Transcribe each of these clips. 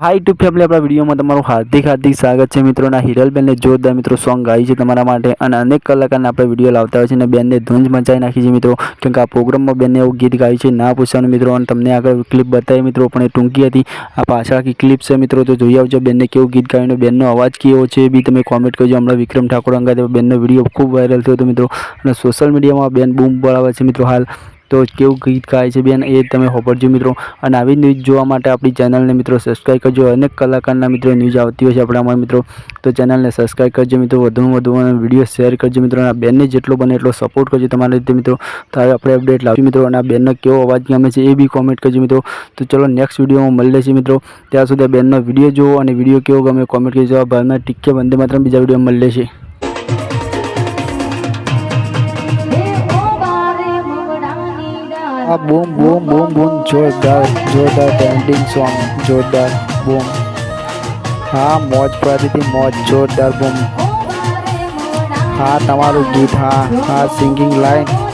High two family આપણા વિડીયોમાં તમારું હાર્દિક હાર્દિક સ્વાગત છે. મિત્રોના હિરલબેનને જોરદાર મિત્રો સોંગ ગાઈ છે તમારા માટે અને અનેક કલાકારના આપણે વીડિયો લાવતા હોય છે અને બેનને ધૂંજ મચાવી નાખી છે મિત્રો. કેમ કે આ પ્રોગ્રામમાં બેનને એવું ગીત ગાયું છે, ના પૂછવાનું મિત્રો. અને તમને આગળ ક્લિપ બતાવી મિત્રો, પણ એ ટૂંકી હતી. આ પાછળ ક્લિપ છે મિત્રો, તો જોઈ આવજો બેનને કેવું ગીત ગાયું બેનનો અવાજ કેવો છે બી તમે કોમેન્ટ કરજો. હમણાં વિક્રમ ઠાકોર અંગાતે બેનનો વીડિયો ખૂબ વાયરલ થયો હતો મિત્રો. અને સોશિયલ મીડિયામાં બેન બૂમ પડાવે છે મિત્રો હાલ. તો કેવું ગીત ગાય છે બેન એ તમે હોપડજો મિત્રો. અને આવી ન્યૂઝ જોવા માટે આપણી ચેનલને મિત્રો સબસ્ક્રાઈબ કરજો. અનેક કલાકારના મિત્રો ન્યૂઝ આવતી હોય છે આપણામાં મિત્રો. તો ચેનલને સબસ્ક્રાઈબ કરજો મિત્રો. વધુમાં વધુ વીડિયો શેર કરજો મિત્રો. અને આ બેનને જેટલો બને એટલો સપોર્ટ કરજો તમારા રીતે મિત્રો. તો હવે આપણે અપડેટ લાવીશું મિત્રો. અને આ બેનનો કેવો અવાજ ગમે છે એ બી કોમેન્ટ કરજો મિત્રો. તો ચલો નેક્સ્ટ વિડીયોમાં મળીએ છીએ મિત્રો. ત્યાં સુધી બેનનો વીડિયો જુઓ અને વીડિયો કેવો ગમે કોમેન્ટ કરજો. આ ભાઈમાં ટીકે વંદે માત્ર બીજા વિડીયોમાં મળીએ છીએ. આ બૂમ બૂમ બૂમ બૂમ, જોરદાર જોરદાર ટ્રેન્ડિંગ સોંગ જોરદાર બૂમ. હા, મોજ પડી મોજ, જોરદાર બૂમ. હા, તમારું ગીત, હા હા સિંગિંગ લાઈન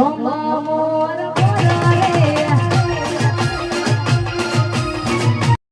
Roma.